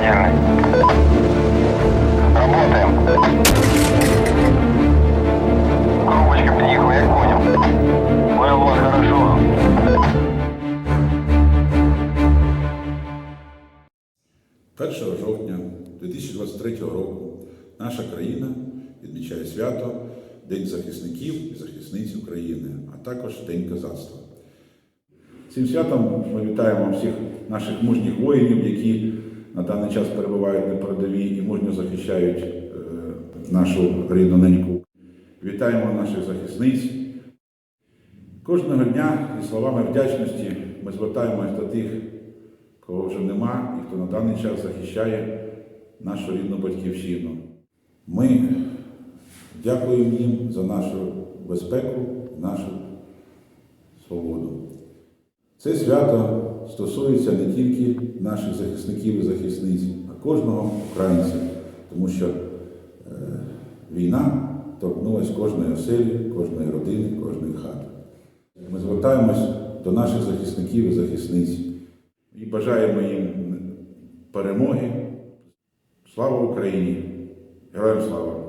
Поняли. Работаем. Группочка приехала, я понял. Понял вас хорошо. Першого жовтня 2023 року наша країна відмічає свято День захисників і захисниць України, а також День козацтва. Цим святом ми вітаємо всіх наших мужніх воїнів, які на даний час перебувають на передовій і мужньо захищають е, нашу рідну неньку. Вітаємо наших захисниць. Кожного дня і словами вдячності ми звертаємось до тих, кого вже нема і хто на даний час захищає нашу рідну батьківщину. Ми дякуємо їм за нашу безпеку, нашу свободу. Це свято стосується не тільки наших захисників і захисниць, а кожного українця, тому що е, війна торкнулася кожної оселі, кожної родини, кожної хати. Ми звертаємось до наших захисників і захисниць і бажаємо їм перемоги. Слава Україні! Героям слава!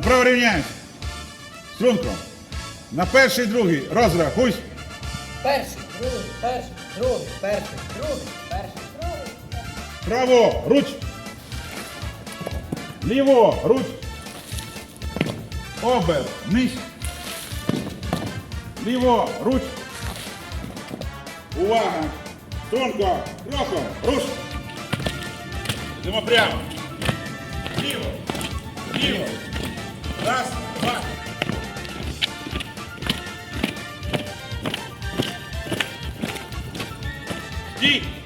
Направо рівняйся. Струнко. На перший, другий. Розрахуй. Перший, другий, перший, другий, перший, другий, перший, другий. Право, руч. Ліво, руч. Обер, ниж. Ліво, руч. Увага. Струнко, кроком, руш. Йдемо прямо. Ліво. Ліво. G.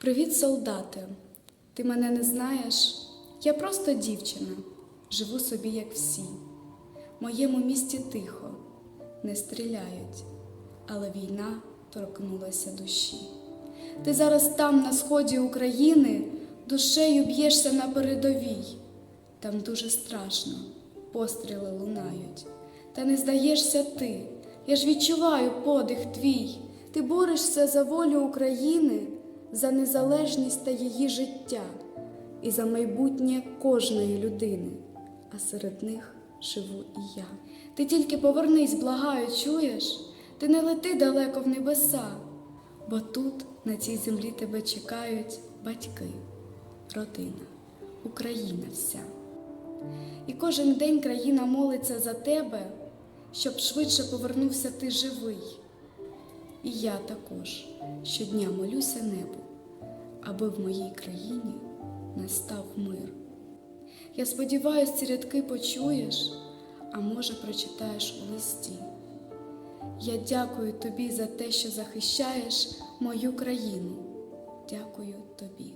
Привіт, солдати! Ти мене не знаєш? Я просто дівчина, живу собі, як всі. Моєму місті тихо, не стріляють, але війна торкнулася душі. Ти зараз там, на сході України, душею б'єшся на передовій. Там дуже страшно, постріли лунають. Та не здаєшся ти, я ж відчуваю подих твій. Ти борешся за волю України, за незалежність та її життя і за майбутнє кожної людини, а серед них живу і я. Ти тільки повернись, благаю, чуєш? Ти не лети далеко в небеса, бо тут, на цій землі, тебе чекають батьки, родина, Україна вся. І кожен день країна молиться за тебе, щоб швидше повернувся ти живий. І я також щодня молюся небу, аби в моїй країні настав мир. Я сподіваюся, ці рядки почуєш, а може, прочитаєш у листі. Я дякую тобі за те, що захищаєш мою країну. Дякую тобі.